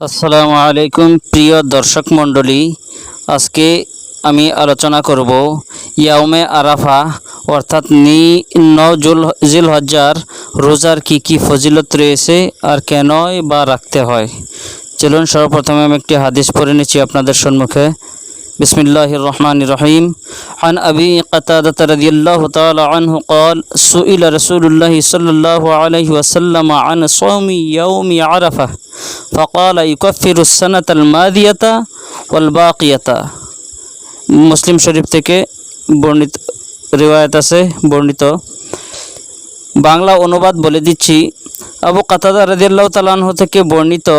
আসসালামু আলাইকুম প্রিয় দর্শক মণ্ডলী আজকে আমি আলোচনা করব ইয়াউমে আরাফা অর্থাৎ নি নজুল জিল হজ্জার রোজার কি কি ফজিলত রয়েছে আর কেনই বা রাখতে হয় চলুন সর্বপ্রথমে আমি একটি হাদিস পড়ে নিচ্ছি আপনাদের সম্মুখে বিসমিল্লাহ রহমান রহিম عن أبي قتادة رضي الله تعالى عنه قال سئل رسول الله صلى الله عليه وسلم عن صوم يوم ফকাল ইকফির উসানাত আল মাদিয়াতা ওয়াল বাকিয়াতা মুসলিম শরীফ থেকে বর্ণিত রিওয়ায়ত আছে, বর্ণিত। বাংলা অনুবাদ বলে দিচ্ছি, আবু কাতাদা রাজিয়াল্লাহ তালাহ থেকে বর্ণিত,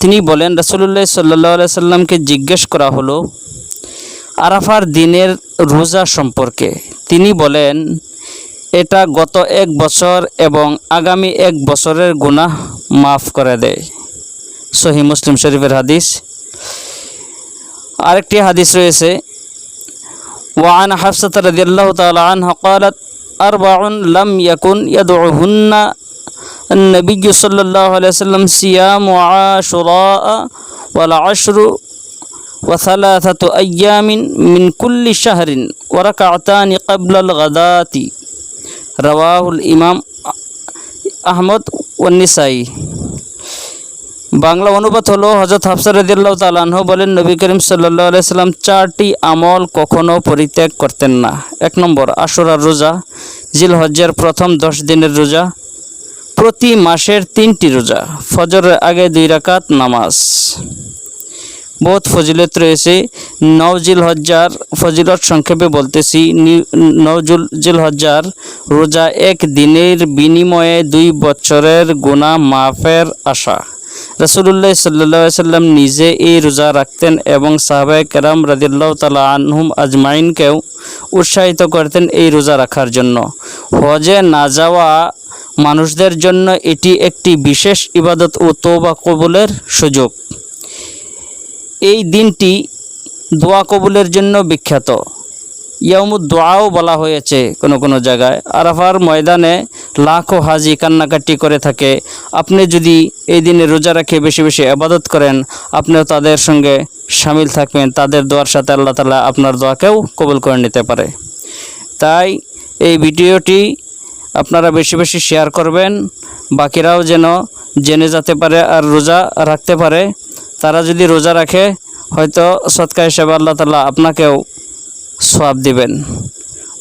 তিনি বলেন রসুল্লাহ সাল্লাহ সাল্লামকে জিজ্ঞেস করা হলো, আরাফার দিনের রোজা সম্পর্কে। তিনি বলেন, এটা গত এক বছর এবং আগামী এক বছরের গুনাহ মাফ করে দেয়। সহি মুসলিম শরীফের হাদিস আরেকটি হাদিস রয়েছে وعن حفصة رضي الله تعالى عنها قالت أربع لم يكن يدعوهن النبي صلى الله عليه وسلم صيام عاشوراء والعشر وثلاثة أيام من كل شهر وركعتان قبل الغداة رواه الإمام أحمد والنسائي বাংলা অনুবাদ হলো হজরত হাফসা রদিল্লাহ তালাহ বলেন, নবী করিম সাল্লাহ আলাইসাল্লাম চারটি আমল কখনো পরিত্যাগ করতেন না। এক নম্বর, আশুরার রোজা জিল হজ্জের প্রথম দশ দিনের রোজা, প্রতি মাসের তিনটি রোজা, ফজরের আগে দুই রাকাত নামাজ। বহুত ফজিলত রয়েছে। নওজিল হজ্জার ফজিলত সংক্ষেপে বলতেছি নওজুল জিল হজ্জার রোজা এক দিনের বিনিময়ে দুই বছরের গুণা মাফের আশা। রসুল্লাহ সাল্লাহ সাল্লাম নিজে এই রোজা রাখতেন এবং সাহাবায় কেরাম রাদিল্লাহ তালা আনহুম আজমাইনকেও উৎসাহিত করতেন এই রোজা রাখার জন্য। হজে না যাওয়া মানুষদের জন্য এটি একটি বিশেষ ইবাদত ও তোবা কবুলের সুযোগ। এই দিনটি দোয়া কবুলের জন্য বিখ্যাত। ইয়ামুদ দোয়াও বলা হয়েছে কোনো কোনো জায়গায়। আরাফার ময়দানে লাখো হাজি কান্নাকাটি করে থাকে। আপনি যদি এই দিনে রোজা রেখে বেশি বেশি আবাদত করেন, আপনিও তাদের সঙ্গে সামিল থাকবেন। তাদের দোয়ার সাথে আল্লাহ তালা আপনার দোয়াকেও কবুল করে নিতে পারে। তাই এই ভিডিওটি আপনারা বেশি বেশি শেয়ার করবেন। বাকিরাও যেন জেনে যেতে পারে আর রোজা রাখতে পারে। তারা যদি রোজা রাখে, হয়তো সৎকা হিসেবে আল্লাহ তালা আপনাকেও সওয়াব দিবেন।